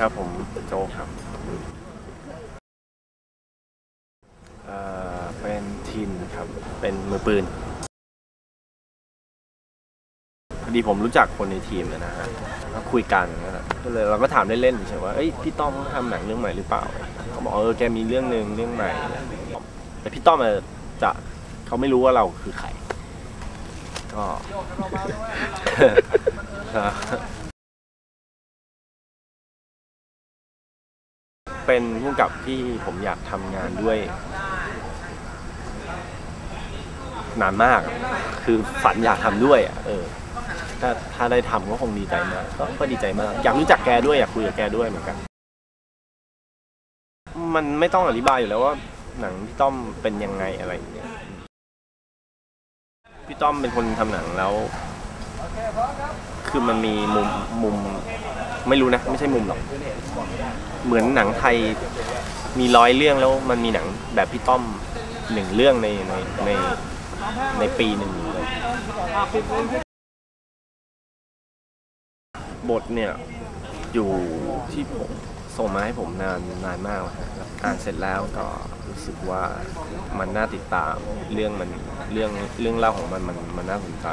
ครับ ผมโจกครับเอ่อเป็นทีมครับ เป็นมือปืน พอดีผมรู้จักคนในทีมนะฮะก็คุยกันนะก็เลยเราก็ถามเล่นๆเฉยๆว่าเอ้ยพี่ต้อมเขาทำหนังเรื่องใหม่หรือเปล่าเขาบอกเออแกมีเรื่องหนึ่งเรื่องใหม่ แต่พี่ต้อมอะจะเขาไม่รู้ว่าเราคือใครก็ เป็นผู้กับที่ผมอยากทำงานด้วย นานมาก คือฝันอยากทำด้วยอะเออถ้าถ้าได้ทำก็คงดีใจมากก็ก็ดีใจมากอยากรู้จักแกด้วยอยากคุยกับแกด้วยเหมือนกัน มันไม่ต้องอธิบายอยู่แล้วว่า หนังพี่ต้อมเป็นยังไงอะไรอย่างเงี้ยพี่ต้อมเป็นคนทำหนังแล้ว คือมันมีมุมมุม ไม่รู้นะ ไม่ใช่มุมหรอก เหมือนหนังไทยมีร้อยเรื่องแล้วมันมีหนังแบบพี่ต้อมหนึ่งเรื่องในในในในปีหนึ่งเลยบทเนี่ย อยู่ที่ผมส่งมาให้ผมนานนานมากแล้วอ่านเสร็จแล้วก็รู้สึกว่ามันน่าติดตามเรื่องมันเรื่องเรื่องเล่าของมันมันมันน่าสนใจ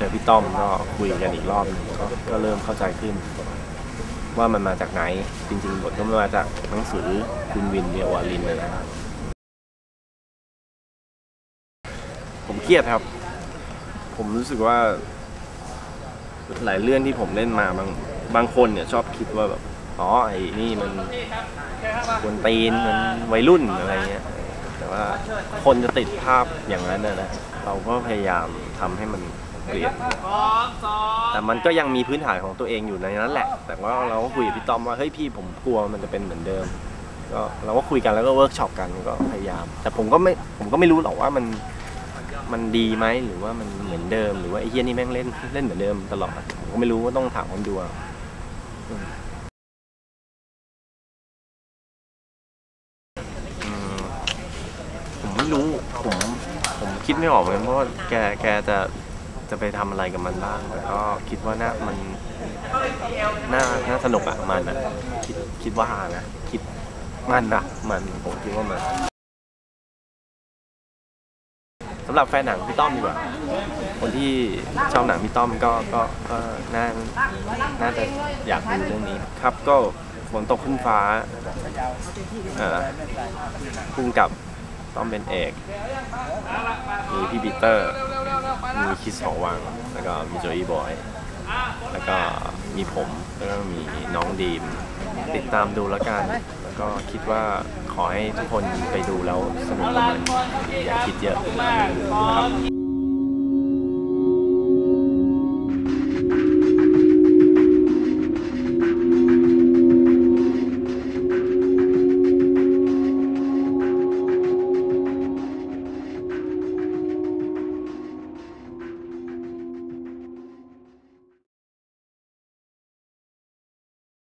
เจอพี่ต้อมก็คุยกันอีกรอบหนึงก็ก็เริ่มเข้าใจขึ้น ว่ามันมาจากไหนจริงๆบทก็มาจากหนังสือคุณวินเดียวาลินนะนะครับผมเครียดครับ ผมรู้สึกว่า หลายเรื่องที่ผมเล่นมาบางบางคนเนี่ยชอบคิดว่าแบบอ๋อไอ้นี่มันกวนตีนมันวัยรุ่นอะไรเงี้ยแต่ว่าคนจะติดภาพอย่างนั้นนะนะเราก็พยายามทำให้มัน เปลี่ยนแต่มันก็ยังมีพื้นฐานของตัวเองอยู่ในนั้นแหละ แต่ว่าเราก็คุยกับพี่ต้อมว่าเฮ้ยพี่ผมกลัวมันจะเป็นเหมือนเดิมก็เราก็คุยกันแล้วก็เวิร์กช็อปกันก็พยายาม แต่ผมก็ไม่ผมก็ไม่รู้หรอกว่ามันมันดีไหมหรือว่ามันเหมือนเดิม หรือว่าไอ้เฮียนี่แม่งเล่นเล่นเหมือนเดิมตลอดผมก็ไม่รู้ว่าต้องถามคนดูเอาอืมอืมผมไม่รู้ผมผมคิดไม่ออกเหมือนกันเพราะว่าแกแกจะ จะไปทำอะไรกับมันบ้างแต่ก็คิดว่าน่ามันน่าน่าสนุกอะมันอะคิดคิดว่านะคิดมันอะมันผมคิดว่ามันสำหรับแฟนหนังพี่ต้อมดีกว่า คนที่ชอบหนังพี่ต้อมก็ก็ก็น่าน่าจะอยากดูเรื่องนี้ครับก็ฝนตกขึ้นฟ้าเอ่อพุ่งกับต้อมเป็นเอก มีพี่ปีเตอร์ มีคิสหอวัง แล้วก็มีโจอี้บอย แล้วก็มีผม แล้วก็มีน้องดีม ติดตามดูแล้วกัน แล้วก็คิดว่าขอให้ทุกคนไปดูแล้วสนุกกับมันอย่าคิดเยอะครับ